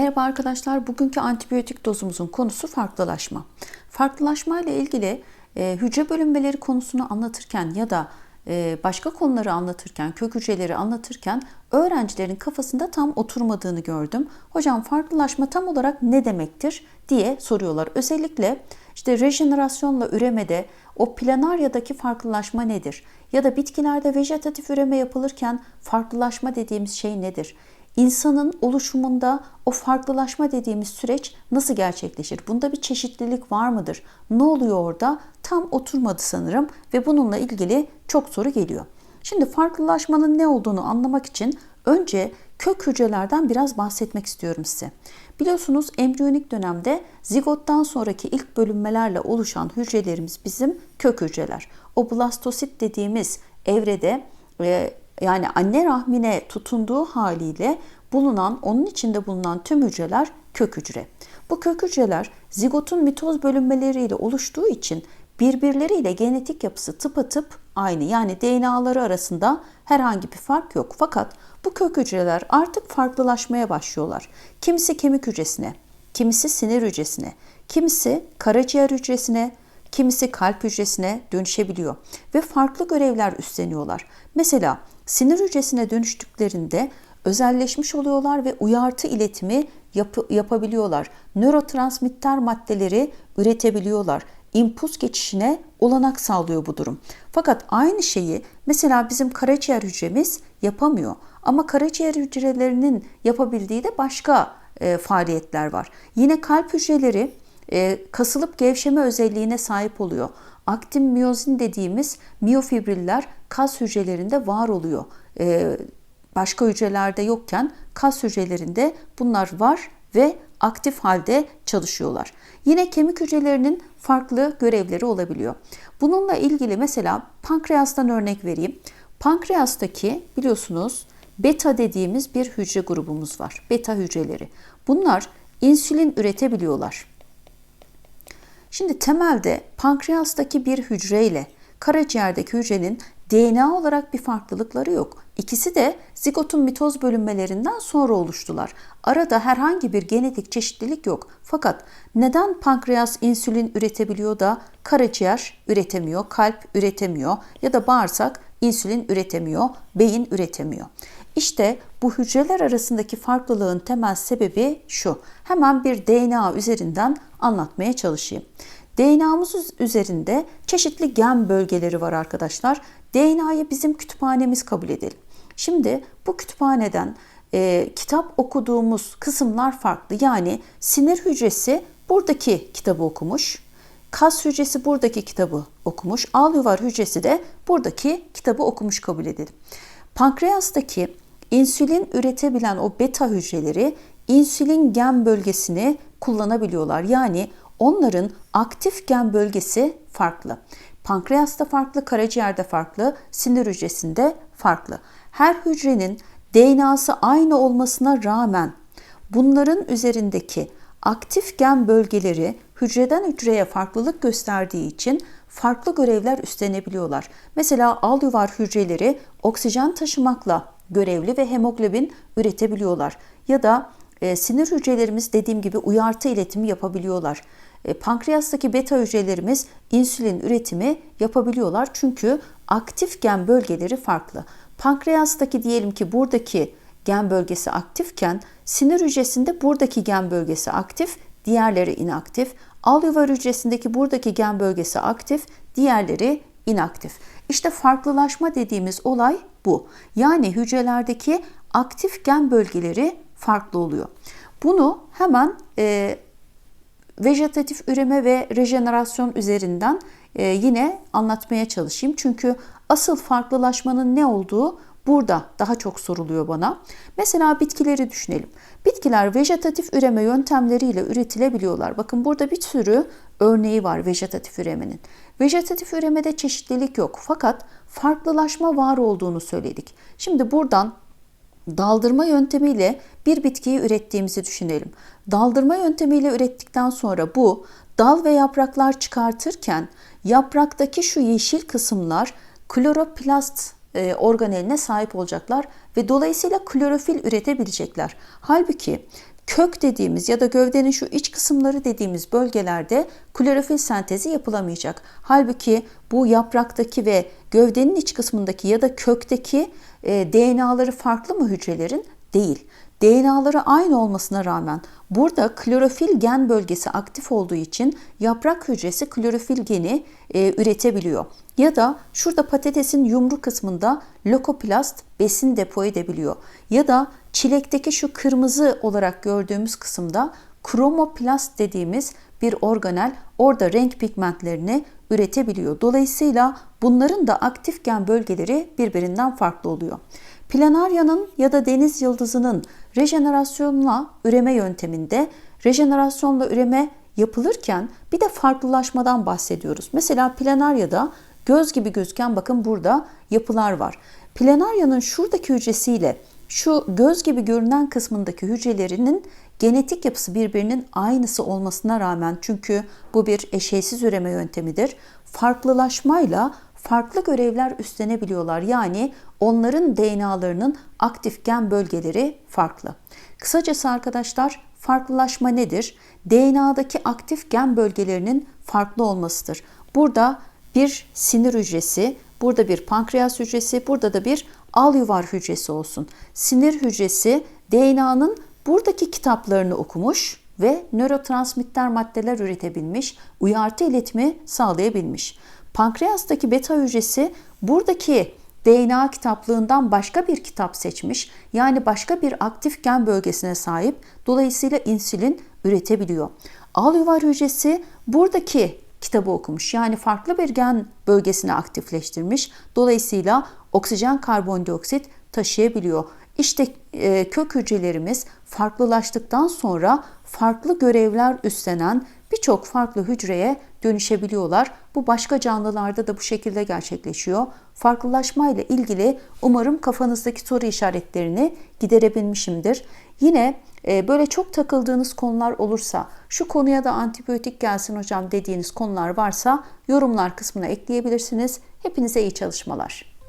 Merhaba arkadaşlar. Bugünkü antibiyotik dozumuzun konusu farklılaşma. Farklılaşma ile ilgili e, hücre bölünmeleri konusunu anlatırken ya da e, başka konuları anlatırken, kök hücreleri anlatırken öğrencilerin kafasında tam oturmadığını gördüm. Hocam farklılaşma tam olarak ne demektir diye soruyorlar. Özellikle işte rejenerasyonla üremede o planaryadaki farklılaşma nedir? Ya da bitkilerde vejetatif üreme yapılırken farklılaşma dediğimiz şey nedir? İnsanın oluşumunda o farklılaşma dediğimiz süreç nasıl gerçekleşir? Bunda bir çeşitlilik var mıdır? Ne oluyor orada? Tam oturmadı sanırım ve bununla ilgili çok soru geliyor. Şimdi farklılaşmanın ne olduğunu anlamak için önce kök hücrelerden biraz bahsetmek istiyorum size. Biliyorsunuz embriyonik dönemde zigottan sonraki ilk bölünmelerle oluşan hücrelerimiz bizim kök hücreler. O blastosit dediğimiz evrede e, yani anne rahmine tutunduğu haliyle bulunan, onun içinde bulunan tüm hücreler kök hücre. Bu kök hücreler zigotun mitoz bölünmeleriyle oluştuğu için birbirleriyle genetik yapısı tıpatıp aynı. Yani DNA'ları arasında herhangi bir fark yok. Fakat bu kök hücreler artık farklılaşmaya başlıyorlar. Kimisi kemik hücresine, kimisi sinir hücresine, kimisi karaciğer hücresine, kimisi kalp hücresine dönüşebiliyor ve farklı görevler üstleniyorlar. Mesela sinir hücresine dönüştüklerinde özelleşmiş oluyorlar ve uyartı iletimi yap- yapabiliyorlar. Nörotransmitter maddeleri üretebiliyorlar. İmpuls geçişine olanak sağlıyor bu durum. Fakat aynı şeyi mesela bizim karaciğer hücremiz yapamıyor. Ama karaciğer hücrelerinin yapabildiği de başka e, faaliyetler var. Yine kalp hücreleri e, kasılıp gevşeme özelliğine sahip oluyor. Aktin miyozin dediğimiz miyofibriller kas hücrelerinde var oluyor. E, başka hücrelerde yokken kas hücrelerinde bunlar var ve aktif halde çalışıyorlar. Yine kemik hücrelerinin farklı görevleri olabiliyor. Bununla ilgili mesela pankreastan örnek vereyim. Pankreastaki biliyorsunuz beta dediğimiz bir hücre grubumuz var. Beta hücreleri. Bunlar insülin üretebiliyorlar. Şimdi temelde pankreastaki bir hücre ile karaciğerdeki hücrenin DNA olarak bir farklılıkları yok. İkisi de zigotun mitoz bölünmelerinden sonra oluştular. Arada herhangi bir genetik çeşitlilik yok. Fakat neden pankreas insülin üretebiliyor da karaciğer üretemiyor, kalp üretemiyor ya da bağırsak insülin üretemiyor, beyin üretemiyor? İşte bu hücreler arasındaki farklılığın temel sebebi şu. Hemen bir DNA üzerinden anlatmaya çalışayım. DNA'mız üzerinde çeşitli gen bölgeleri var arkadaşlar. DNA'yı bizim kütüphanemiz kabul edelim. Şimdi bu kütüphaneden e, kitap okuduğumuz kısımlar farklı. Yani sinir hücresi buradaki kitabı okumuş. Kas hücresi buradaki kitabı okumuş. Alüvar hücresi de buradaki kitabı okumuş kabul edelim. Pankreastaki insülin üretebilen o beta hücreleri insülin gen bölgesini kullanabiliyorlar. Yani onların aktif gen bölgesi farklı. Pankreasta farklı, karaciğerde farklı, sinir hücresinde farklı. Her hücrenin DNA'sı aynı olmasına rağmen bunların üzerindeki aktif gen bölgeleri hücreden hücreye farklılık gösterdiği için farklı görevler üstlenebiliyorlar. Mesela alüvar hücreleri oksijen taşımakla görevli ve hemoglobin üretebiliyorlar. Ya da e, sinir hücrelerimiz dediğim gibi uyartı iletimi yapabiliyorlar. E, pankreastaki beta hücrelerimiz insülin üretimi yapabiliyorlar. Çünkü aktif gen bölgeleri farklı. Pankreastaki diyelim ki buradaki gen bölgesi aktifken sinir hücresinde buradaki gen bölgesi aktif, diğerleri inaktif. Alüvar hücresindeki buradaki gen bölgesi aktif, diğerleri inaktif. İşte farklılaşma dediğimiz olay bu. Yani hücrelerdeki aktif gen bölgeleri farklı oluyor. Bunu hemen e, vejetatif üreme ve rejenerasyon üzerinden e, yine anlatmaya çalışayım. Çünkü asıl farklılaşmanın ne olduğu burada daha çok soruluyor bana. Mesela bitkileri düşünelim. Bitkiler vejetatif üreme yöntemleriyle üretilebiliyorlar. Bakın burada bir sürü örneği var vejetatif üremenin. Vejetatif üremede çeşitlilik yok fakat farklılaşma var olduğunu söyledik. Şimdi buradan daldırma yöntemiyle bir bitkiyi ürettiğimizi düşünelim. Daldırma yöntemiyle ürettikten sonra bu dal ve yapraklar çıkartırken yapraktaki şu yeşil kısımlar kloroplast e, organeline sahip olacaklar ve dolayısıyla klorofil üretebilecekler. Halbuki kök dediğimiz ya da gövdenin şu iç kısımları dediğimiz bölgelerde klorofil sentezi yapılamayacak. Halbuki bu yapraktaki ve gövdenin iç kısmındaki ya da kökteki e, DNA'ları farklı mı hücrelerin? Değil. DNA'ları aynı olmasına rağmen burada klorofil gen bölgesi aktif olduğu için yaprak hücresi klorofil geni e, üretebiliyor. Ya da şurada patatesin yumru kısmında lokoplast besin depo edebiliyor. Ya da çilekteki şu kırmızı olarak gördüğümüz kısımda kromoplast dediğimiz bir organel orada renk pigmentlerini üretebiliyor. Dolayısıyla bunların da aktif gen bölgeleri birbirinden farklı oluyor. Planaryanın ya da deniz yıldızının rejenerasyonla üreme yönteminde rejenerasyonla üreme yapılırken bir de farklılaşmadan bahsediyoruz. Mesela planaryada göz gibi gözüken bakın burada yapılar var. Planaryanın şuradaki hücresiyle şu göz gibi görünen kısmındaki hücrelerinin genetik yapısı birbirinin aynısı olmasına rağmen çünkü bu bir eşeysiz üreme yöntemidir. Farklılaşmayla farklı görevler üstlenebiliyorlar. Yani onların DNA'larının aktif gen bölgeleri farklı. Kısacası arkadaşlar farklılaşma nedir? DNA'daki aktif gen bölgelerinin farklı olmasıdır. Burada bir sinir hücresi, burada bir pankreas hücresi, burada da bir alüvar hücresi olsun. Sinir hücresi DNA'nın buradaki kitaplarını okumuş ve nörotransmitter maddeler üretebilmiş, uyartı iletimi sağlayabilmiş. Pankreastaki beta hücresi buradaki DNA kitaplığından başka bir kitap seçmiş. Yani başka bir aktif gen bölgesine sahip. Dolayısıyla insülin üretebiliyor. Alüvar hücresi buradaki kitabı okumuş. Yani farklı bir gen bölgesini aktifleştirmiş. Dolayısıyla oksijen karbondioksit taşıyabiliyor. İşte e, kök hücrelerimiz farklılaştıktan sonra farklı görevler üstlenen birçok farklı hücreye dönüşebiliyorlar. Bu başka canlılarda da bu şekilde gerçekleşiyor. Farklılaşma ile ilgili umarım kafanızdaki soru işaretlerini giderebilmişimdir. Yine böyle çok takıldığınız konular olursa, şu konuya da antibiyotik gelsin hocam dediğiniz konular varsa yorumlar kısmına ekleyebilirsiniz. Hepinize iyi çalışmalar.